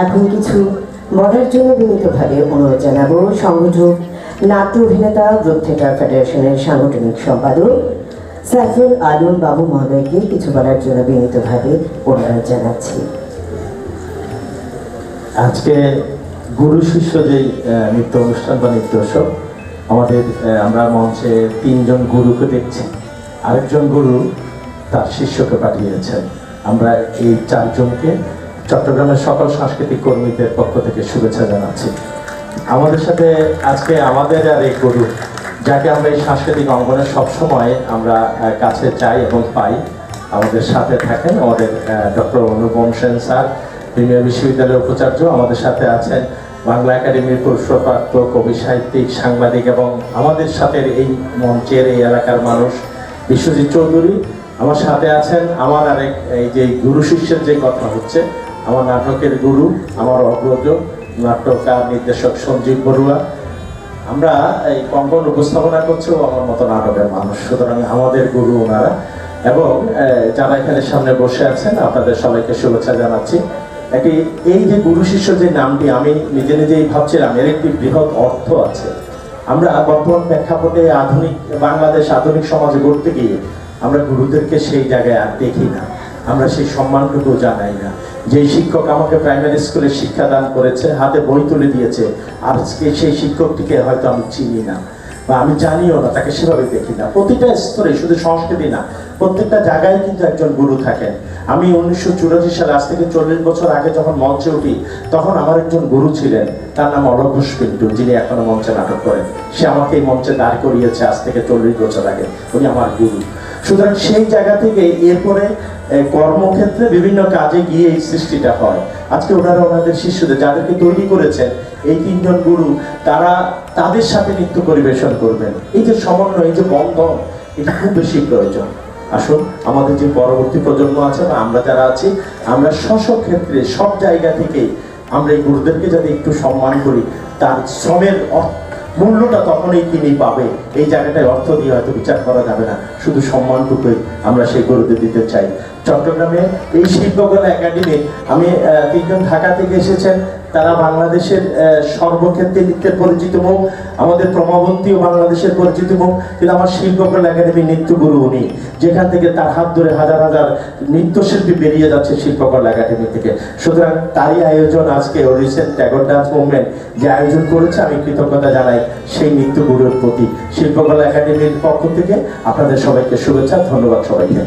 এখন কিছু বলার জন্য বিনীতভাবে অনুরোধ জানাব। সংগঠক নাট্য অভিনেতা গ্রুপ থিয়েটার ফেডারেশনের সাংগঠনিক সম্পাদক সাইফুল আলম বাবু মহোদয়কে কিছু বলার জন্য বিনীতভাবে অনুরোধ জানাচ্ছি। আজকে গুরু শিষ্য যে নৃত্য অনুষ্ঠান বা নৃত্য উৎসব, আমাদের আমরা মঞ্চে তিনজন গুরুকে দেখছি। আরেকজন গুরু তার শিষ্যকে পাঠিয়েছেন। আমরা এই চারজনকে চট্টগ্রামের সকল সাংস্কৃতিক কর্মীদের পক্ষ থেকে শুভেচ্ছা জানাচ্ছি। আমাদের সাথে আজকে আমাদের আর এই গুরু, যাকে আমরা এই সাংস্কৃতিক অঙ্গনে সবসময় আমরা কাছে চাই এবং পাই, আমাদের সাথে থাকেন আমাদের doctor Anupam Sen sir, Premier বিশ্ববিদ্যালয়ের উপাচার্য আমাদের সাথে আছেন, বাংলা একাডেমির পুরস্কারপ্রাপ্ত কবি, সাহিত্যিক, সাংবাদিক এবং আমাদের সাথে এই মঞ্চের, এই এলাকার মানুষ বিশ্বজিৎ চৌধুরী। আমার সাথে আছেন আমার আরেক, এই যে গুরু শিষ্যের যে কথা হচ্ছে আমার নাটকের গুরু, আমার অগ্রজ নাট্যকার নির্দেশক সঞ্জীব বড়ুয়া। আমরা এই কঙ্কন উপস্থাপনা করছেও আমার মতো নাটকের মানুষ। সুতরাং আমাদের গুরু ওনারা। এবং যারা এখানে সামনে বসে আছেন, আপনাদের সবাইকে শুভেচ্ছা জানাচ্ছি। একটি, এই যে গুরু শিষ্য যে নামটি আমি নিজে নিজেই ভাবছিলাম, এর একটি বৃহৎ অর্থ আছে। আমরা বর্তমান প্রেক্ষাপটে আধুনিক, বাংলাদেশ আধুনিক সমাজে গড়তে গিয়ে আমরা গুরুদেরকে সেই জায়গায় আর দেখি না। আমরা সেই সম্মানটুকু জানাই না। যে শিক্ষক আমাকে প্রাইমারি স্কুলে শিক্ষাদান করেছে, হাতে বই তুলে দিয়েছে, আজকে সেই শিক্ষকটিকে হয়তো আমি চিনি না বা আমি জানিও না, তাকে সেভাবে দেখি না। প্রতিটা স্তরে, শুধু সংস্কৃতি না, প্রত্যেকটা জায়গায় কিন্তু একজন গুরু থাকেন। আমি উনিশশো চুরাশি সালে, আজ থেকে চল্লিশ বছর আগে যখন মঞ্চে উঠি, তখন আমার একজন গুরু ছিলেন, তার নাম অলোক ঘোষ পিন্টু, যিনি এখনও মঞ্চে নাটক করেন। সে আমাকে এই মঞ্চে দাঁড় করিয়েছে আজ থেকে চল্লিশ বছর আগে। উনি আমার গুরু। সুতরাং সেই জায়গা থেকে এরপরে কর্মক্ষেত্রে বিভিন্ন কাজে গিয়ে এই সৃষ্টিটা হয়। আজকে ওনারা ওনাদের শিষ্যদের যাদেরকে তৈরি করেছেন, এই তিনজন গুরু, তারা তাদের সাথে নৃত্য পরিবেশন করবেন। এই যে সমন্বয়, এই যে বন্ধন, এটা খুব বেশি প্রয়োজন। আসুন, আমাদের যে পরবর্তী প্রজন্ম আছে বা আমরা যারা আছি, আমরা স্ব ক্ষেত্রে, সব জায়গা থেকেই আমরা এই গুরুদেরকে যাতে একটু সম্মান করি, তার শ্রমের অর্থ মূল্যটা তখনই তিনি পাবে। এই জায়গাটায় অর্থ দিয়ে হয়তো বিচার করা যাবে না। শুধু সম্মানটুকুই আমরা সেই গুরুদের দিতে চাই। চট্টগ্রামে এই শিল্পকলা একাডেমি, আমি তিনজন ঢাকা থেকে এসেছেন। তারা বাংলাদেশের সর্বক্ষেত্রে নৃত্যের পরিচিত মুখ, আমাদের প্রমাবন্তীও বাংলাদেশের পরিচিত মুখ। কিন্তু আমার শিল্পকলা একাডেমি নৃত্যগুরু উনি, যেখান থেকে তার হাত ধরে হাজার হাজার নৃত্যশিল্পী বেরিয়ে যাচ্ছে শিল্পকলা একাডেমি থেকে। সুতরাং তারই আয়োজন আজকে রিসেন্ট ট্যাগর ডান্স মুভমেন্ট যে আয়োজন করেছে, আমি কৃতজ্ঞতা জানাই সেই নৃত্যগুরুর প্রতি। শিল্পকলা একাডেমির পক্ষ থেকে আপনাদের সবাইকে শুভেচ্ছা, ধন্যবাদ সবাইকে।